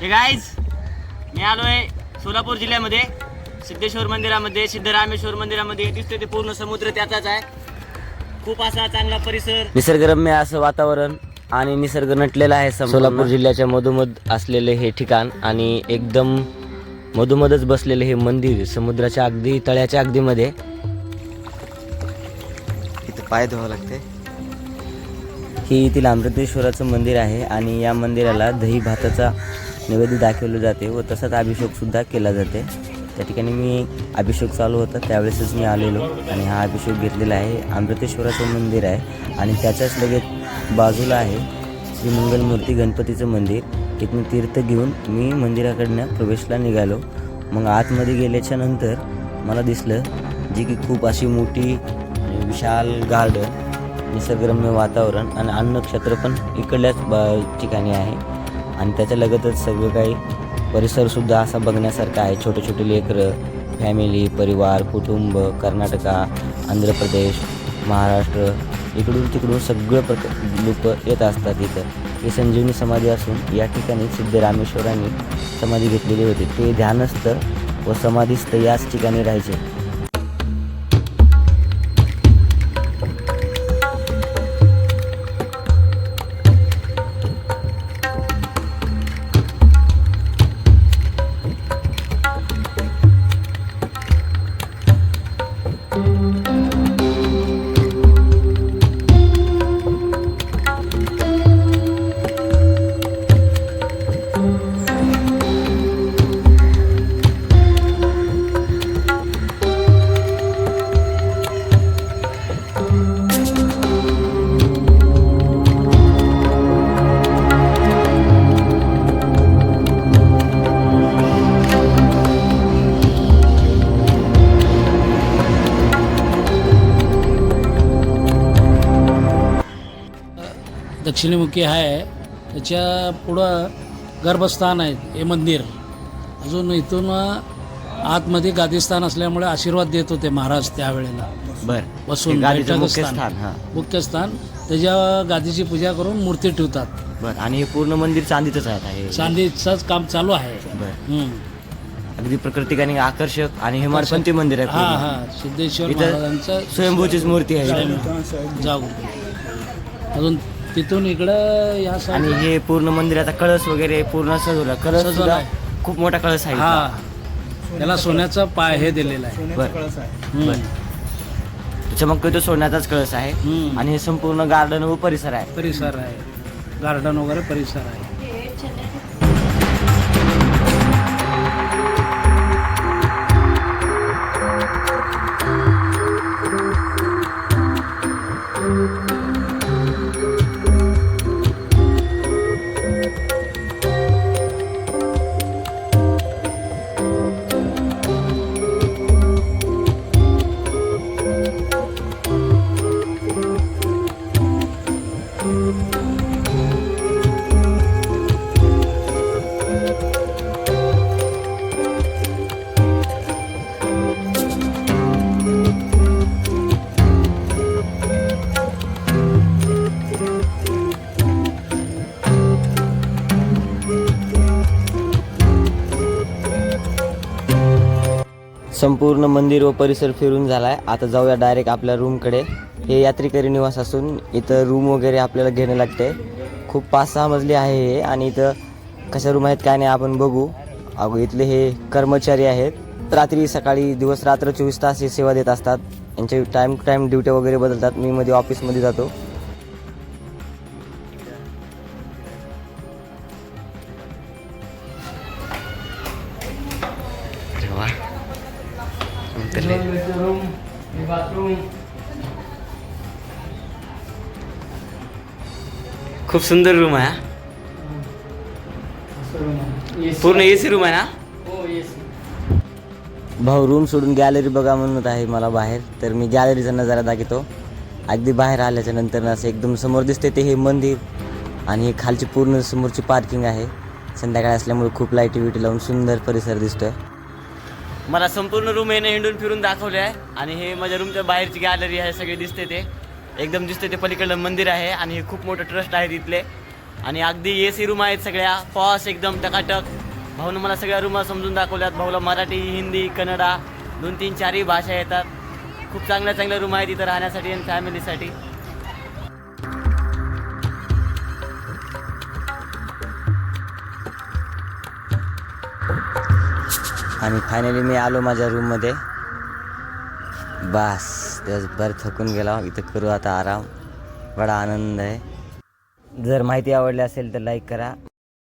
हे गाईज मी आलोय सोलापूर जिल्ह्यामध्ये सिद्धेश्वर मंदिरामध्ये सिद्धरामेश्वर मंदिरामध्ये. दिसतोय ते पूर्ण समुद्र त्याचाच आहे. खूप असा चांगला परिसर. निसर्गरम्य असं वातावरण आणि निसर्ग नटलेला आहे सोलापूर जिल्ह्याच्या मधोमध असलेले हे ठिकाण आणि एकदम मधोमधच बसलेले हे मंदिर समुद्राच्या अगदी तळ्याच्या अगदी मध्ये इथं पाय धुवावं लागते हे येथील अमृतेश्वराचं मंदिर आहे आणि या मंदिराला दही भाताचा नैवेद्य दाखवलं जाते व तसाच अभिषेकसुद्धा केला जाते. त्या ठिकाणी मी अभिषेक चालू होता त्यावेळेसच मी आलेलो आणि हा अभिषेक घेतलेला आहे. अमृतेश्वराचं मंदिर आहे आणि त्याच्याच लगेच बाजूला आहे श्री मंगलमूर्ती गणपतीचं मंदिर. इथून तीर्थ घेऊन मी मंदिराकडनं प्रवेशला निघालो. मग आतमध्ये गेल्याच्यानंतर मला दिसलं जी की खूप अशी मोठी विशाल गार्डन निसर्गरम्य वातावरण आणि अन्नक्षेत्र पण इकडल्याच बा ठिकाणी आहे. आणि त्याच्या लगतच सगळं काही परिसरसुद्धा असा बघण्यासारखा आहे. छोटे छोटे लेकरं फॅमिली परिवार कुटुंब कर्नाटका आंध्र प्रदेश महाराष्ट्र इकडून तिकडून सगळं प्रक लोक येत असतात इथं. ही संजीवनी समाधी असून या ठिकाणी सिद्धरामेश्वरांनी समाधी घेतलेली होती. ते ध्यानस्थ व समाधीस्थ याच ठिकाणी राहायचे. दक्षिणेमुखी आहे. त्याच्या पुढं गर्भस्थान आहे हे मंदिर. अजून इथून आतमध्ये गादीस्थान असल्यामुळे आशीर्वाद देत होते महाराज त्यावेळेला. बर. बसून गादीचं बैठक मुख्य स्थान. हा. मुख्य स्थान. त्याच्या गादीची पूजा करून मूर्ती ठेवतात. बर. आणि हे पूर्ण मंदिर चांदीतच आहे आता हे? चांदीचंच काम चालू आहे. बर. हम्म. अगदी प्रकृतिकाने आकर्षक आणि हेमाडपंथी मंदिर आहे हा पूर्ण. हा सिद्धेश्वर इथं महाराजांचं स्वयंभूचीच मूर्ती आहे. जाऊ अजून तिथून इकडं या आणि हे पूर्ण मंदिराचा कळस वगैरे पूर्ण सजवला. कळस सजवला सुद्धा आहे. खूप मोठा कळस आहे हा. त्याला सोन्याचा पाय हे दिलेला आहे. बर. हम्म. चमक तो सोन्याचाच कळस आहे. हम्म. आणि हे संपूर्ण गार्डन व परिसर आहे. परिसर आहे. गार्डन वगैरे परिसर आहे. संपूर्ण मंदिर व परिसर फिरून झालाय. आता जाऊया डायरेक्ट आपल्या रूमकडे हे यात्रेकरी निवास असून इथं रूम वगैरे आपल्याला घेणे लागते खूप पाच सहा मजली आहे हे आणि इथं कशा रूम आहेत काय नाही आपण बघू अगो इथले हे कर्मचारी आहेत रात्री सकाळी दिवस रात्र चोवीस तास हे सेवा देत असतात यांचे टाईम टू टाईम ड्युट्या वगैरे बदलतात मी मध्ये ऑफिसमध्ये जातो खूप सुंदर रूम आहे पूर्ण ए सी रूम आहे ना? भाऊ रूम सोडून गॅलरी बघा म्हणत आहे मला बाहेर. तर मी गॅलरीचा नजारा दाखवतो. अगदी बाहेर आल्याच्यानंतर असं एकदम समोर दिसते ते हे मंदिर आणि हे खालची पूर्ण समोरची पार्किंग आहे. संध्याकाळ असल्यामुळे खूप लाईटी विटी लावून सुंदर परिसर दिसतोय. मला संपूर्ण रूम येणं हिंडून फिरून दाखवले आहे आणि हे माझ्या रूमच्या बाहेरची गॅलरी आहे सगळे दिसते ते. एकदम दिसतं ते पलीकडलं मंदिर आहे आणि हे खूप मोठं ट्रस्ट आहे तिथले. आणि अगदी ए सी रूम आहेत सगळ्या. पॉस एकदम टकाटक. भाऊनं मला सगळ्या रूम समजून दाखवल्यात. भाऊला मराठी हिंदी कन्नडा दोन तीन चारही भाषा येतात. खूप चांगल्या चांगल्या रूम आहेत इथं राहण्यासाठी आणि फॅमिलीसाठी आणि फायनली मी आलो माझ्या रूममध्ये बस दिवसभर थकून गेला. इथं करू आता आराम. बडा आनंद आहे. जर माहिती आवडली असेल तर लाईक करा.